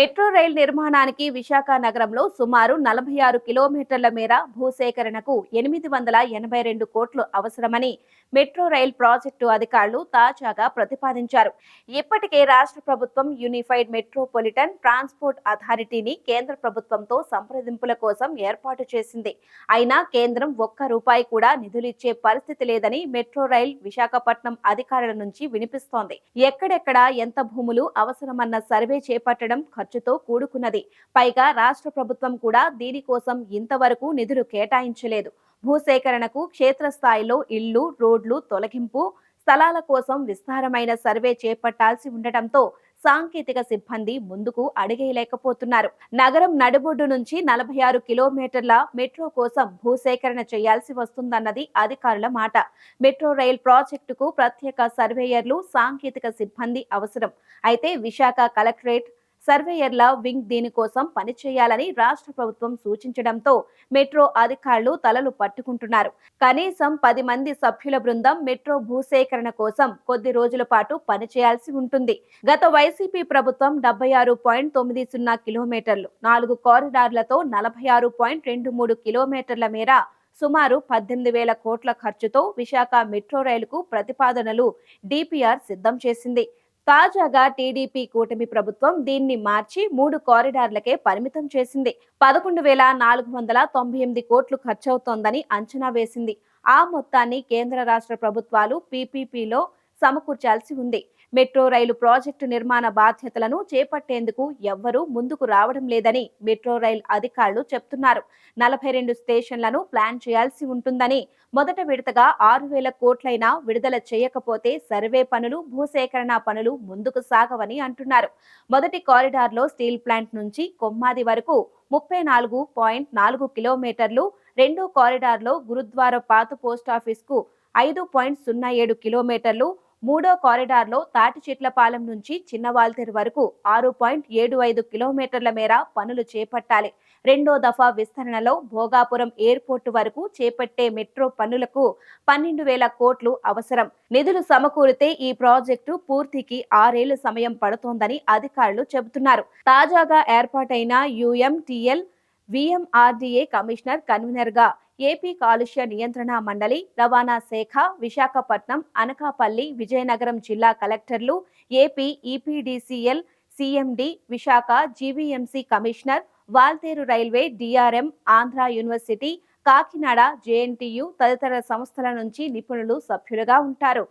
Metro rail నిర్మాణానికి విశాఖ నగరంలో సుమారు నలభై ఆరు కిలోమీటర్ల మేర భూసేకరణకు ఎనిమిది వందల ఎనభై రెండు కోట్లు అవసరమని మెట్రో రైల్ ప్రాజెక్టు అధికారులు తాజాగా ప్రతిపాదించారు. ఇప్పటికే రాష్ట్ర ప్రభుత్వం యూనిఫైడ్ మెట్రోపాలిటన్ ట్రాన్స్పోర్ట్ అథారిటీని కేంద్ర ప్రభుత్వంతో సంప్రదింపుల కోసం ఏర్పాటు చేసింది. అయినా కేంద్రం ఒక్క రూపాయి కూడా నిధులిచ్చే పరిస్థితి లేదని మెట్రో రైల్ విశాఖపట్నం అధికారుల నుంచి వినిపిస్తోంది. ఎక్కడెక్కడ ఎంత భూములు అవసరమన్న సర్వే చేపట్టడం ఖర్చుతో కూడుకున్నది. పైగా రాష్ట్ర ప్రభుత్వం కూడా దీనికోసం ఇంతవరకు నిధులు కేటాయించలేదు. భూసేకరణకు క్షేత్రస్థాయిలో ఇళ్ళు రోడ్లు తొలగింపు స్థలాల కోసం విస్తారమైన సర్వే చేపట్టాల్సి ఉండటంతో సాంకేతిక సిబ్బంది ముందుకు అడిగేయలేకపోతున్నారు. నగరం నడుబొడ్డు నుంచి నలభై ఆరు కిలోమీటర్ల మెట్రో కోసం భూసేకరణ చేయాల్సి వస్తుందన్నది అధికారుల మాట. మెట్రో రైల్ ప్రాజెక్టుకు ప్రత్యేక సర్వేయర్లు సాంకేతిక సిబ్బంది అవసరం. అయితే విశాఖ కలెక్టరేట్ సర్వేయర్ల వింగ్ దీనికోసం పనిచేయాలని రాష్ట్ర ప్రభుత్వం సూచించడంతో మెట్రో అధికారులు తలలు పట్టుకుంటున్నారు. కనీసం పది మంది సభ్యుల బృందం మెట్రో భూసేకరణ కోసం కొద్ది రోజుల పాటు పనిచేయాల్సి ఉంటుంది. గత వైసీపీ ప్రభుత్వం డెబ్బై ఆరు పాయింట్ తొమ్మిది సున్నా కిలోమీటర్లు నాలుగు కారిడార్లతో నలభై ఆరు పాయింట్ రెండు మూడు కిలోమీటర్ల మేర సుమారు పద్దెనిమిది వేల కోట్ల ఖర్చుతో విశాఖ మెట్రో రైలుకు ప్రతిపాదనలు డిపిఆర్ సిద్ధం చేసింది. తాజాగా టీడీపీ కూటమి ప్రభుత్వం దీన్ని మార్చి మూడు కారిడార్లకే పరిమితం చేసింది. పదకొండు వేల నాలుగు వందల తొంభై ఎనిమిది కోట్లు ఖర్చవుతోందని అంచనా వేసింది. ఆ మొత్తాన్ని కేంద్ర రాష్ట్ర ప్రభుత్వాలు పీపీపీలో సమకూర్చాల్సి ఉంది. మెట్రో రైలు ప్రాజెక్టు నిర్మాణ బాధ్యతలను చేపట్టేందుకు ఎవ్వరూ ముందుకు రావడం లేదని మెట్రో రైల్ అధికారులు చెప్తున్నారు. నలభై రెండు స్టేషన్లను ప్లాన్ చేయాల్సి ఉంటుందని మొదట విడతగా ఆరు వేల కోట్లైనా విడుదల చేయకపోతే సర్వే పనులు భూసేకరణ పనులు ముందుకు సాగవని అంటున్నారు. మొదటి కారిడార్లో స్టీల్ ప్లాంట్ నుంచి కొమ్మాది వరకు ముప్పై నాలుగు పాయింట్ నాలుగు కిలోమీటర్లు రెండో కారిడార్లో గురుద్వార పాత పోస్టాఫీస్కు ఐదు పాయింట్ సున్నా ఏడు కిలోమీటర్లు మూడో కారిడార్లో తాటి చెట్లపాలెం నుంచి చిన్నవాల్తెరు వరకు ఆరు పాయింట్ ఏడు ఐదు కిలోమీటర్ల మేర పనులు చేపట్టాలి. రెండో దఫా విస్తరణలో భోగాపురం ఎయిర్పోర్టు వరకు చేపట్టే మెట్రో పనులకు పన్నెండు వేల కోట్లు అవసరం. నిధులు సమకూరితే ఈ ప్రాజెక్టు పూర్తికి ఆరేళ్ళ సమయం పడుతోందని అధికారులు చెబుతున్నారు. తాజాగా ఏర్పాటైన యుఎంటిఎల్ విఎంఆర్డీఏ కమిషనర్ కన్వీనర్గా ఏపీ కాలుష్య నియంత్రణ మండలి రవాణా శాఖ విశాఖపట్నం అనకాపల్లి విజయనగరం జిల్లా కలెక్టర్లు AP EPDCL CMD Visakha GVMC commissioner Waltair railway DRM Andhra university Kakinada JNTU తదితర సంస్థల నుంచి నిపుణులు సభ్యులుగా ఉంటారు.